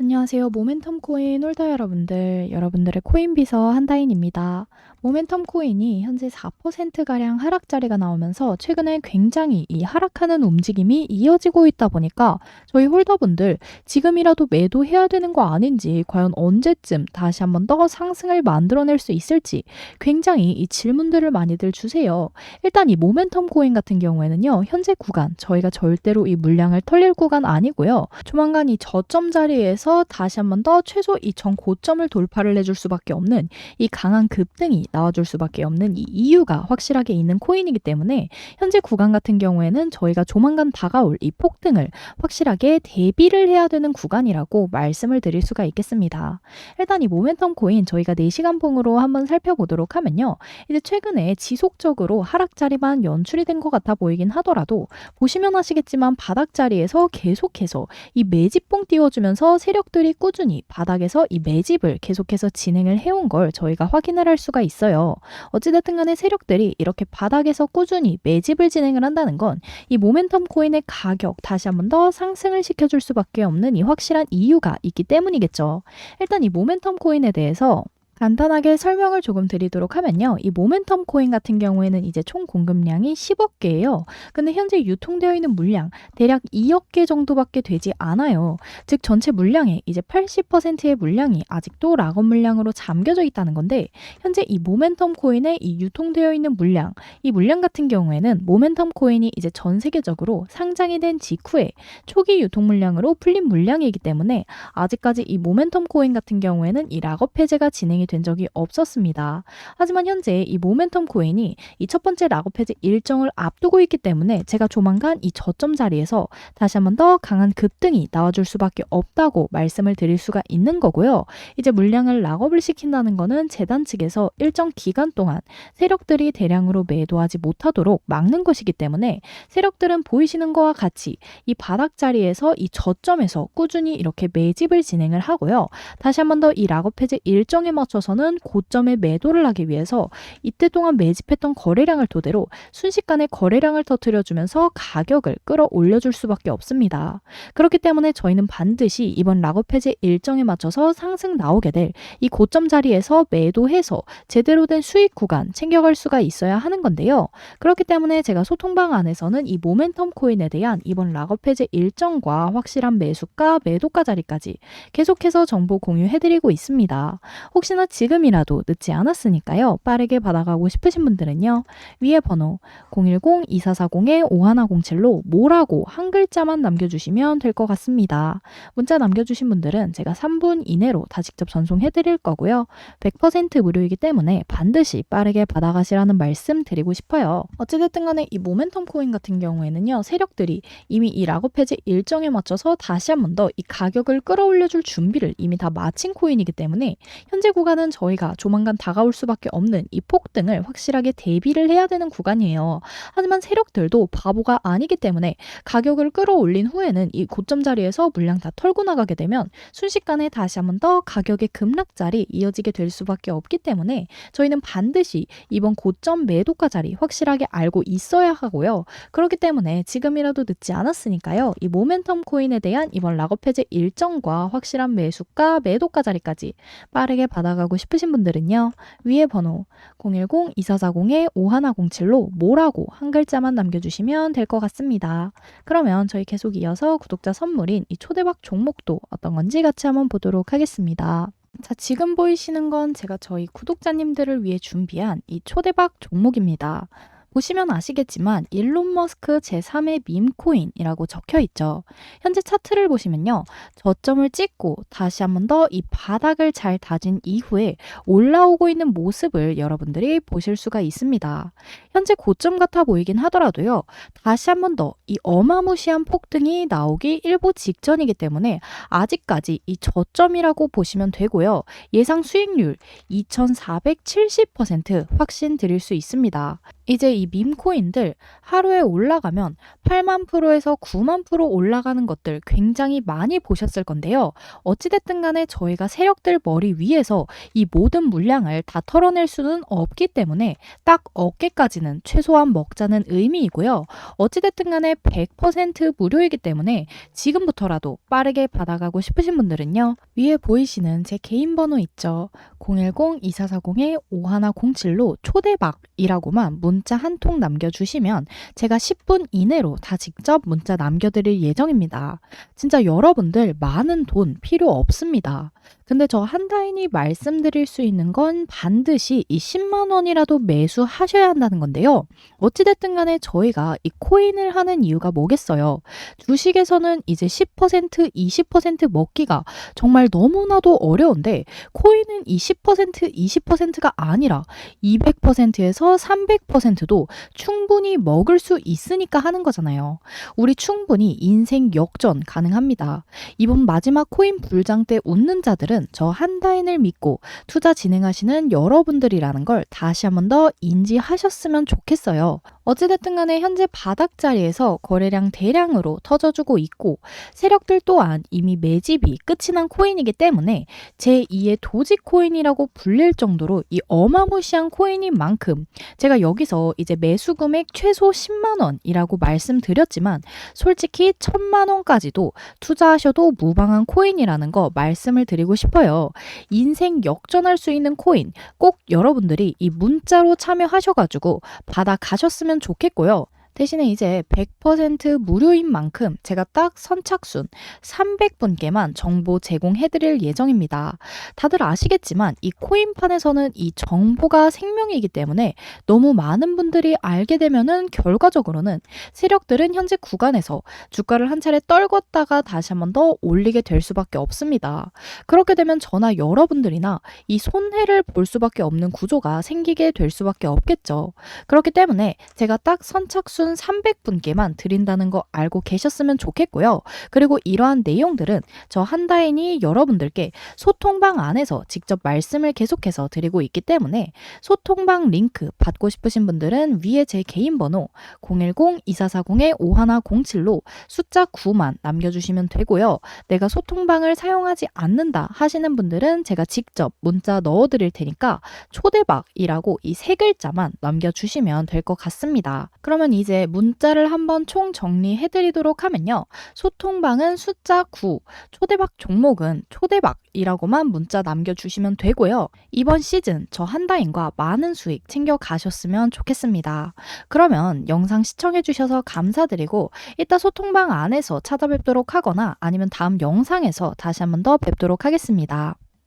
안녕하세요. 모멘텀 코인 홀더 여러분들, 여러분들의 코인 비서 한다인입니다. 모멘텀 코인이 현재 4%가량 하락자리가 나오면서 최근에 굉장히 이 하락하는 움직임이 이어지고 있다 보니까 저희 홀더분들 지금이라도 매도해야 되는 거 아닌지 과연 언제쯤 다시 한번 더 상승을 만들어낼 수 있을지 굉장히 이 질문들을 많이들 주세요. 일단 이 모멘텀 코인 같은 경우에는요. 현재 구간 저희가 절대로 이 물량을 털릴 구간 아니고요. 조만간 이 저점 자리에서 다시 한번 더 최소 이전 고점을 돌파를 해줄 수밖에 없는 이 강한 급등이 나와줄 수밖에 없는 이 이유가 확실하게 있는 코인이기 때문에 현재 구간 같은 경우에는 저희가 조만간 다가올 이 폭등을 확실하게 대비를 해야 되는 구간이라고 말씀을 드릴 수가 있겠습니다. 일단 이 모멘텀 코인 저희가 4시간 봉으로 한번 살펴보도록 하면요. 이제 최근에 지속적으로 하락 자리만 연출이 된 것 같아 보이긴 하더라도 보시면 아시겠지만 바닥 자리에서 계속해서 이 매집봉 띄워주면서 세력들이 꾸준히 바닥에서 이 매집을 계속해서 진행을 해온 걸 저희가 확인을 할 수가 있어요. 어찌됐든 간에 세력들이 이렇게 바닥에서 꾸준히 매집을 진행을 한다는 건 이 모멘텀 코인의 가격 다시 한번 더 상승을 시켜줄 수밖에 없는 이 확실한 이유가 있기 때문이겠죠. 일단 이 모멘텀 코인에 대해서 간단하게 설명을 조금 드리도록 하면요. 이 모멘텀 코인 같은 경우에는 이제 총 공급량이 10억 개예요. 근데 현재 유통되어 있는 물량 대략 2억 개 정도밖에 되지 않아요. 즉 전체 물량의 이제 80%의 물량이 아직도 락업 물량으로 잠겨져 있다는 건데 현재 이 모멘텀 코인의 이 유통되어 있는 물량, 이 물량 같은 경우에는 모멘텀 코인이 이제 전 세계적으로 상장이 된 직후에 초기 유통 물량으로 풀린 물량이기 때문에 아직까지 이 모멘텀 코인 같은 경우에는 이 락업 해제가 진행이 된 적이 없었습니다. 하지만 현재 이 모멘텀 코인이 이 첫 번째 락업 해제 일정을 앞두고 있기 때문에 제가 조만간 이 저점 자리에서 다시 한번 더 강한 급등이 나와줄 수밖에 없다고 말씀을 드릴 수가 있는 거고요. 이제 물량을 락업을 시킨다는 거는 재단 측에서 일정 기간 동안 세력들이 대량으로 매도하지 못하도록 막는 것이기 때문에 세력들은 보이시는 것과 같이 이 바닥 자리에서 이 저점에서 꾸준히 이렇게 매집을 진행을 하고요. 다시 한번 더 이 락업 해제 일정에 맞춰 서는 고점에 매도를 하기 위해서 이때 동안 매집했던 거래량을 토대로 순식간에 거래량을 터뜨려주면서 가격을 끌어올려줄 수밖에 없습니다. 그렇기 때문에 저희는 반드시 이번 락업 해제 일정에 맞춰서 상승 나오게 될 이 고점 자리에서 매도해서 제대로 된 수익 구간 챙겨갈 수가 있어야 하는 건데요. 그렇기 때문에 제가 소통방 안에서는 이 모멘텀 코인에 대한 이번 락업 해제 일정과 확실한 매수가, 매도가 자리까지 계속해서 정보 공유해드리고 있습니다. 혹시나 지금이라도 늦지 않았으니까요. 빠르게 받아가고 싶으신 분들은요. 위에 번호 010-2440-5107로 뭐라고 한 글자만 남겨주시면 될 것 같습니다. 문자 남겨주신 분들은 제가 3분 이내로 다 직접 전송해드릴 거고요. 100% 무료이기 때문에 반드시 빠르게 받아가시라는 말씀 드리고 싶어요. 어찌됐든 간에 이 모멘텀 코인 같은 경우에는요. 세력들이 이미 이 락업 해제 일정에 맞춰서 다시 한 번 더 이 가격을 끌어올려줄 준비를 이미 다 마친 코인이기 때문에 현재 구 간은 저희가 조만간 다가올 수밖에 없는 이 폭등을 확실하게 대비를 해야 되는 구간이에요. 하지만 세력들도 바보가 아니기 때문에 가격을 끌어올린 후에는 이 고점 자리에서 물량 다 털고 나가게 되면 순식간에 다시 한번 더 가격의 급락자리 이어지게 될 수밖에 없기 때문에 저희는 반드시 이번 고점 매도가 자리 확실하게 알고 있어야 하고요. 그렇기 때문에 지금이라도 늦지 않았으니까요. 이 모멘텀 코인에 대한 이번 락업 해제 일정과 확실한 매수가 매도가 자리까지 빠르게 받아가 고 싶으신 분들은요. 위에 번호 010-2440-5107로 뭐라고 한 글자만 남겨주시면 될 것 같습니다. 그러면 저희 계속 이어서 구독자 선물인 이 초대박 종목도 어떤 건지 같이 한번 보도록 하겠습니다. 자, 지금 보이시는 건 제가 저희 구독자님들을 위해 준비한 이 초대박 종목입니다. 보시면 아시겠지만 일론 머스크 제3의 밈코인이라고 적혀 있죠. 현재 차트를 보시면요. 저점을 찍고 다시 한번 더 이 바닥을 잘 다진 이후에 올라오고 있는 모습을 여러분들이 보실 수가 있습니다. 현재 고점 같아 보이긴 하더라도요. 다시 한번 더 이 어마무시한 폭등이 나오기 일보 직전이기 때문에 아직까지 이 저점이라고 보시면 되고요. 예상 수익률 2470% 확신 드릴 수 있습니다. 이제 이 밈코인들 하루에 올라가면 8만 프로에서 9만 프로 올라가는 것들 굉장히 많이 보셨을 건데요. 어찌됐든 간에 저희가 세력들 머리 위에서 이 모든 물량을 다 털어낼 수는 없기 때문에 딱 어깨까지는 최소한 먹자는 의미이고요. 어찌됐든 간에 100% 무료이기 때문에 지금부터라도 빠르게 받아가고 싶으신 분들은요. 위에 보이시는 제 개인 번호 있죠. 010-2440-5107로 초대박이라고만 문자 한 통 남겨주시면 제가 10분 이내로 다 직접 문자 남겨드릴 예정입니다. 진짜 여러분들 많은 돈 필요 없습니다. 근데 저 한다인이 말씀드릴 수 있는 건 반드시 이 10만 원이라도 매수하셔야 한다는 건데요. 어찌됐든 간에 저희가 이 코인을 하는 이유가 뭐겠어요? 주식에서는 이제 10% 20% 먹기가 정말 너무나도 어려운데 코인은 이10% 20%가 아니라 200%에서 300%도 충분히 먹을 수 있으니까 하는 거잖아요. 우리 충분히 인생 역전 가능합니다. 이번 마지막 코인 불장 때 웃는 자들은 저 한다인을 믿고 투자 진행하시는 여러분들이라는 걸 다시 한번 더 인지하셨으면 좋겠어요. 어찌됐든 간에 현재 바닥 자리에서 거래량 대량으로 터져주고 있고 세력들 또한 이미 매집이 끝이 난 코인이기 때문에 제2의 도지코인이라고 불릴 정도로 이 어마무시한 코인인 만큼 제가 여기서 이제 매수 금액 최소 10만 원이라고 말씀드렸지만 솔직히 1000만 원까지도 투자하셔도 무방한 코인이라는 거 말씀을 드리고 싶 어요. 인생 역전할 수 있는 코인 꼭 여러분들이 이 문자로 참여하셔가지고 받아 가셨으면 좋겠고요. 대신에 이제 100% 무료인 만큼 제가 딱 선착순 300분께만 정보 제공해드릴 예정입니다. 다들 아시겠지만 이 코인판에서는 이 정보가 생명이기 때문에 너무 많은 분들이 알게 되면은 결과적으로는 세력들은 현재 구간에서 주가를 한 차례 떨궜다가 다시 한번 더 올리게 될 수밖에 없습니다. 그렇게 되면 저나 여러분들이나 이 손해를 볼 수밖에 없는 구조가 생기게 될 수밖에 없겠죠. 그렇기 때문에 제가 딱 선착순 300분께만 드린다는 거 알고 계셨으면 좋겠고요. 그리고 이러한 내용들은 저 한다인이 여러분들께 소통방 안에서 직접 말씀을 계속해서 드리고 있기 때문에 소통방 링크 받고 싶으신 분들은 위에 제 개인 번호 010-2440-5107로 숫자 9만 남겨주시면 되고요. 내가 소통방을 사용하지 않는다 하시는 분들은 제가 직접 문자 넣어드릴 테니까 초대박이라고 이 세 글자만 남겨주시면 될 것 같습니다. 그러면 이제 문자를 한번 총 정리해드리도록 하면요. 소통방은 숫자 9, 초대박 종목은 초대박이라고만 문자 남겨주시면 되고요. 이번 시즌 저 한다인과 많은 수익 챙겨가셨으면 좋겠습니다. 그러면 영상 시청해주셔서 감사드리고 이따 소통방 안에서 찾아뵙도록 하거나 아니면 다음 영상에서 다시 한번 더 뵙도록 하겠습니다.